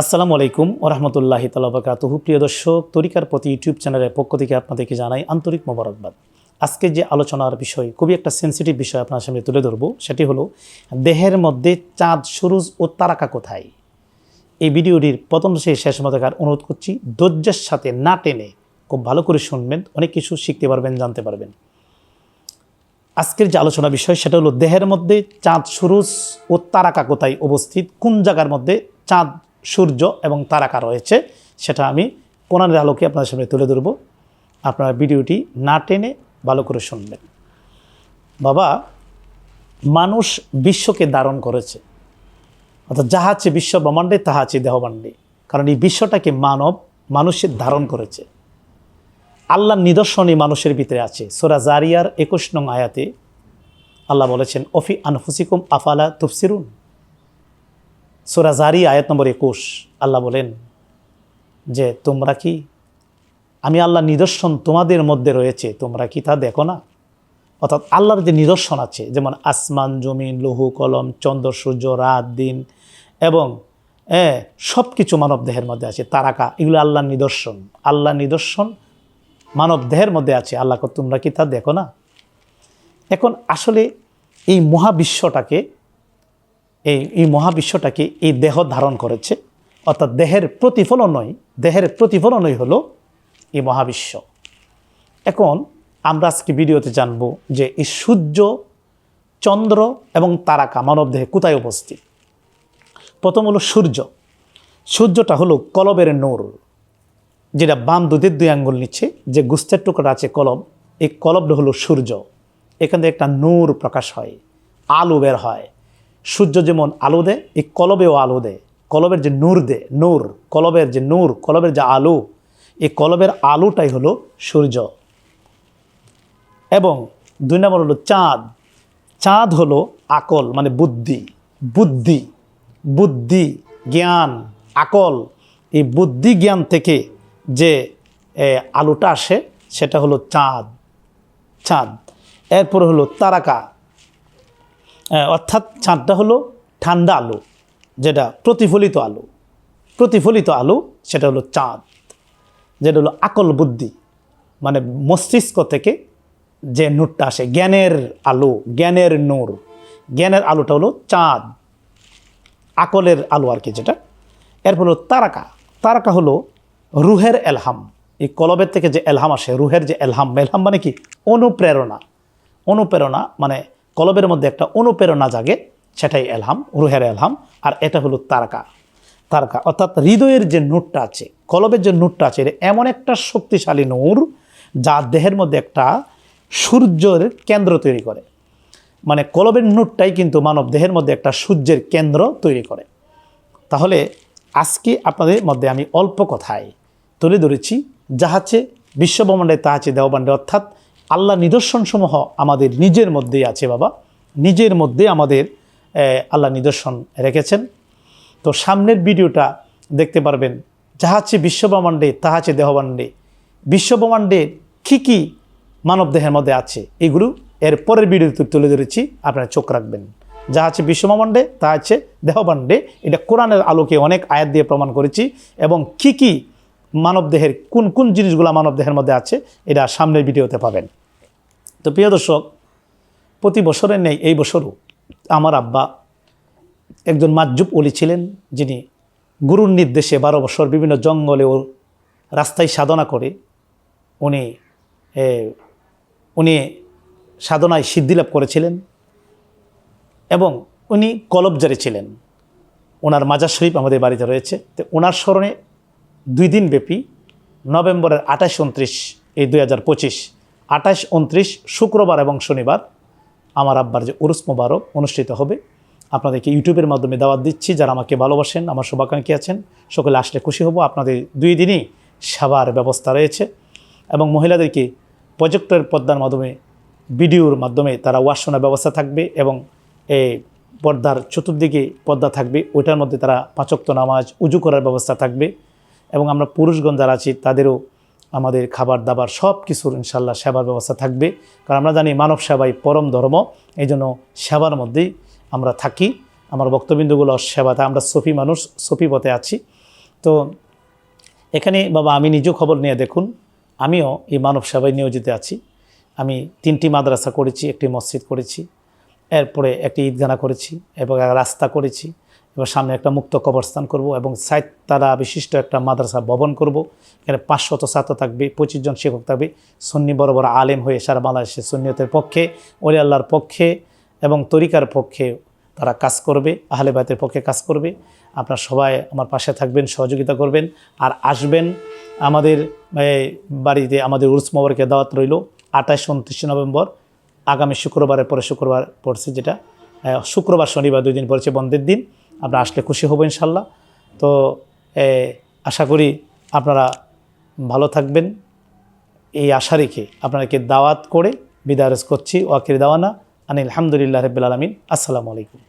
আসসালামু আলাইকুম ওরহমতুল্লাহি তালাবাকাতহু প্রিয় দর্শক, তরিকার প্রতি ইউটিউব চ্যানেলের পক্ষ থেকে আপনাদেরকে জানাই আন্তরিক মোবারকবাদ। আজকে যে আলোচনার বিষয়, খুবই একটা সেন্সিটিভ বিষয় আপনার সামনে তুলে ধরবো, সেটি হলো, দেহের মধ্যে চাঁদ, সুরুজ ও তারাকা কোথায়? এই ভিডিওটির প্রথম সেই শেষ মতাকার অনুরোধ করছি, ধৈর্যের সাথে না টেনে খুব ভালো করে শুনবেন, অনেক কিছু শিখতে পারবেন, জানতে পারবেন। আজকের যে আলোচনা বিষয়, সেটা হলো, দেহের মধ্যে চাঁদ, সুরুজ ও তারাকা কোথায় অবস্থিত? কোন জায়গার মধ্যে চাঁদ সূর্য এবং তারাকা রয়েছে, সেটা আমি কোরআনের আলোকে আপনাদের সামনে তুলে ধরবো। আপনারা ভিডিওটি না টেনে ভালো করে শুনবেন। বাবা, মানুষ বিশ্বকে ধারণ করেছে। অর্থাৎ যাহা আছে বিশ্ব ব্রহ্মাণ্ডে, তাহা আছে দেহবাণ্ডে কারণ এই বিশ্বটাকে মানব মানুষের ধারণ করেছে। আল্লাহর নিদর্শনই মানুষের ভিতরে আছে। সোরা জারিয়ার একুশ নং আয়াতে আল্লাহ বলেছেন অফি আনফুসিকুম আফালা তুফসিরুন। সোরা জারি, আয়াত নম্বর একুশ, আল্লাহ বলেন যে, তোমরা কি আমি আল্লাহ নিদর্শন তোমাদের মধ্যে রয়েছে, তোমরা কি তা দেখো না? অর্থাৎ আল্লাহর যে নিদর্শন আছে, যেমন আসমান, জমিন, লৌহ, কলম, চন্দ্র, সূর্য, রাত, দিন এবং হ্যাঁ সব কিছু মানব দেহের মধ্যে আছে, তারাকা, এগুলো আল্লাহর নিদর্শন। আল্লাহ নিদর্শন মানব দেহের মধ্যে আছে, আল্লাহ তোমরা কি তা দেখো না? এখন আসলে এই মহাবিশ্বটাকে এই এই মহাবিশ্বটাকে এই দেহ ধারণ করেছে। অর্থাৎ দেহের প্রতিফলনই দেহের প্রতিফলনই হলো এই মহাবিশ্ব। এখন আমরা আজকে ভিডিওতে জানব যে এই সূর্য, চন্দ্র এবং তারাকা মানব দেহে কোথায় উপস্থিত? প্রথম হলো সূর্য। সূর্যটা হলো কলবের নূর, যেটা বাম দুধের দুই আঙ্গুল নিচ্ছে, যে গুস্তের টুকরা আছে কলব, এই কলবটা হলো সূর্য। এখান থেকে একটা নূর প্রকাশ হয়, আলো বের হয়। সূর্য যেমন আলো দেয়, এই কলবেও আলো দেয়। কলবের যে নূর দে নূর, কলবের যে নূর, কলবের যে আলো, এই কলবের আলোটাই হলো সূর্য। এবং দুই নম্বর হলো চাঁদ। চাঁদ হলো আকল মানে বুদ্ধি। বুদ্ধি বুদ্ধি, জ্ঞান, আকল। এই বুদ্ধি জ্ঞান থেকে যে আলোটা আসে, সেটা হলো চাঁদ। চাঁদ। এরপর হলো তারাকা। অর্থাৎ চাঁদটা হলো ঠান্ডা আলো, যেটা প্রতিফলিত আলো। প্রতিফলিত আলো, সেটা হলো চাঁদ, যেটা হলো আকল বুদ্ধি মানে মস্তিষ্ক থেকে যে নূরটা আসে, জ্ঞানের আলো, জ্ঞানের নূর। জ্ঞানের আলোটা হলো চাঁদ, আকলের আলো আর কি যেটা। এরপর হলো তারাকা তারাকা হলো রুহের এলহাম। এই কলবের থেকে যে এলহাম আসে, রুহের যে এলহাম এলহাম মানে কি? অনুপ্রেরণা। অনুপ্রেরণা মানে কলবের মধ্যে একটা অনুপ্রেরণা জাগে, সেটাই এলহাম, রুহের এলহাম, আর এটা হলো তারকা। তারকা, অর্থাৎ হৃদয়ের যে নূরটা আছে, কলবের যে নূরটা আছে এমন একটা শক্তিশালী নূর যা দেহের মধ্যে একটা সূর্যের কেন্দ্র তৈরি করে। মানে কলবের নূরটাই কিন্তু মানব দেহের মধ্যে একটা সূর্যের কেন্দ্র তৈরি করে। তাহলে আজকে আপনাদের মধ্যে আমি অল্প কথায় তুলে ধরেছি যাহাছে বিশ্বব্রহ্মাণ্ডে তাহাছে দেওবাণ্ডে অর্থাৎ আল্লাহ নিদর্শনসমূহ আমাদের নিজের মধ্যেই আছে বাবা। নিজের মধ্যে আমাদের আল্লাহ নিদর্শন রেখেছেন। তো সামনের ভিডিওটা দেখতে পারবেন, যাহা যাহাছে বিশ্বব্রহ্মাণ্ডে তাহাছে দেহবাণ্ডে বিশ্বব্রহ্মাণ্ডে কী কী মানব দেহের মধ্যে আছে, এগুলো এর পরের ভিডিওতে তুলে ধরেছি, আপনারা চোখ রাখবেন। যা আছে বিশ্বব্রহ্মাণ্ডে তা আছে দেহবাণ্ডে এটা কোরআনের আলোকে অনেক আয়াত দিয়ে প্রমাণ করেছি এবং কি কি মানব দেহের কোন কোন জিনিসগুলো মানব দেহের মধ্যে আছে, এটা সামনের ভিডিওতে পাবেন। তো প্রিয় দর্শক, প্রতি বছরের নেই এই বছরও আমার আব্বা একজন মাজুব অলি ছিলেন, যিনি গুরুর নির্দেশে বারো বছর বিভিন্ন জঙ্গলে ও রাস্তায় সাধনা করে উনি উনি সাধনায় সিদ্ধিলাভ করেছিলেন এবং উনি কলবজারি ছিলেন। ওনার মাজার শরীফ আমাদের বাড়িতে রয়েছে। তো ওনার স্মরণে দুই দিন ব্যাপী নভেম্বরের আঠাশ উনত্রিশ এই দুই হাজার পঁচিশ, আঠাশ উনত্রিশ শুক্রবার এবং শনিবার আমার আব্বার যে উরুস মোবারক অনুষ্ঠিত হবে। আপনাদেরকে ইউটিউবের মাধ্যমে দাওয়াত দিচ্ছি। যারা আমাকে ভালোবাসেন, আমার শুভাকাঙ্ক্ষী আছেন, সকলে আসলে খুশি হব। আপনাদের দুই দিনই সেবার ব্যবস্থা রয়েছে এবং মহিলাদেরকে প্রজেক্টরের পর্দার মাধ্যমে, ভিডিওর মাধ্যমে তারা ওয়াশ শোনার ব্যবস্থা থাকবে এবং এই পর্দার চতুর্দিকে পর্দা থাকবে। ওইটার মধ্যে তারা পাঁচক্ত নামাজ, উজু করার ব্যবস্থা থাকবে। এবং আমরা পুরুষগণ যারা আছি, তাদেরও আমাদের খাবার দাবার সব কিছুর ইনশাল্লাহ সেবার ব্যবস্থা থাকবে। কারণ আমরা জানি মানব সেবাই পরম ধর্ম এই জন্য সেবার মধ্যেই আমরা থাকি। আমার বক্তবিন্দুগুলো সেবাতে, আমরা সফি মানুষ, সফি পথে আছি। তো এখানে বাবা, আমি নিজেও খবর নিয়ে দেখুন, আমিও এই মানব সেবায় নিয়োজিত আছি। আমি তিনটি মাদ্রাসা করেছি, একটি মসজিদ করেছি। এরপরে একটি ঈদগানা করেছি এবং রাস্তা করেছি এবার সামনে একটা মুক্ত কবরস্থান করব এবং সাইট তারা বিশিষ্ট একটা মাদ্রাসা ভবন করব। এখানে পাঁচশত ছাত্র থাকবে, পঁচিশ জন শিক্ষক থাকবে। সন্নি বড় বড় আলেম হয়ে সারা বাংলাদেশে সন্নিয়তের পক্ষে ওলি আল্লাহর পক্ষে এবং তরিকার পক্ষে তারা কাজ করবে, আহলে বায়তের পক্ষে কাজ করবে। আপনার সবাই আমার পাশে থাকবেন, সহযোগিতা করবেন আর আসবেন আমাদের বাড়িতে আমাদের উর্স মোবারকে দাওয়াত রইল আঠাশ, উনত্রিশে নভেম্বর। আগামী শুক্রবারের পরে শুক্রবার পড়ছে যেটা শুক্রবার শনিবার দুই দিন পড়ছে বন্ধের দিন। আমরা আসলে খুশি হব ইনশাল্লাহ তো আশা করি আপনারা ভালো থাকবেন। এই আশা রেখে আপনাকে দাওয়াত করে বিদারস করছি। ওয়াকির দাওয়ানা আনিল আলহামদুলিল্লাহ রবিল আলমিন। আসসালামু আলাইকুম।